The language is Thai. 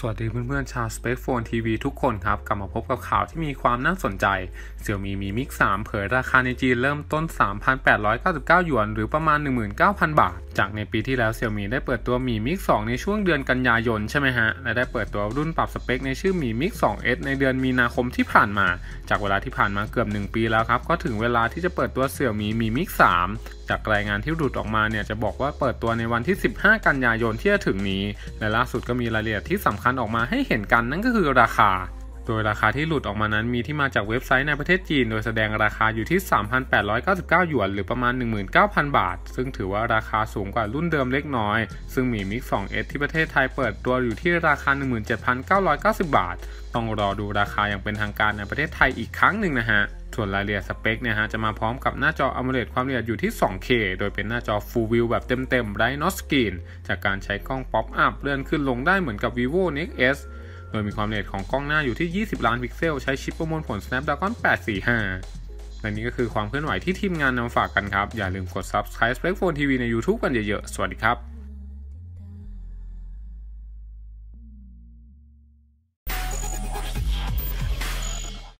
สวัสดีเพื่อนๆชาว Space Phone TV ทุกคนครับ กลับมาพบกับข่าวที่มีความน่าสนใจ Xiaomi Mi Mix 3 เผยราคาในจีนเริ่มต้น 3,899 หยวน หรือประมาณ 19,000 บาท จากในปีที่แล้ว Xiaomi ได้เปิดตัว Mi Mix 2 ในช่วงเดือนกันยายนใช่ไหมฮะ และได้เปิดตัวรุ่นปรับสเปคในชื่อ Mi Mix 2S ในเดือนมีนาคมที่ผ่านมา จากเวลาที่ผ่านมาเกือบ 1 ปีแล้วครับ ก็ถึงเวลาที่จะเปิดตัว Xiaomi Mi Mix 3จากรายงานที่หลุดออกมาเนี่ยจะบอกว่าเปิดตัวในวันที่ 15 กันยายนที่จะถึงนี้ และล่าสุดก็มีรายละเอียดที่สำคัญออกมาให้เห็นกันนั่นก็คือราคา โดยราคาที่หลุดออกมานั้นมีที่มาจากเว็บไซต์ในประเทศจีน โดยแสดงราคาอยู่ที่ 3,899 หยวน หรือประมาณ 19,000 บาท ซึ่งถือว่าราคาสูงกว่ารุ่นเดิมเล็กน้อย ซึ่งมี Mix 2S ที่ประเทศไทยเปิดตัวอยู่ที่ราคา 17,990 บาท ต้องรอดูราคาอย่างเป็นทางการในประเทศไทยอีกครั้งหนึ่งนะฮะ ส่วนรายละเอียดสเปคเนี่ยฮะจะมาพร้อมกับหน้าจอ AMOLED ความละเอียดอยู่ที่ 2K โดยเป็นหน้าจอ Full View แบบเต็มๆ Bright Not Screen จากการใช้กล้อง Pop Up เลื่อนขึ้นลงได้เหมือนกับ Vivo Nex S โดยมีความละเอียดของกล้องหน้าอยู่ที่ 20 ล้านพิกเซล ใช้ชิปประมวลผล Snapdragon 845 และนี่ก็คือความเคลื่อนไหวที่ทีมงานนำฝากกันครับ อย่าลืมกด Subscribe Spec Phone TV ใน YouTube กันเยอะๆ สวัสดีครับ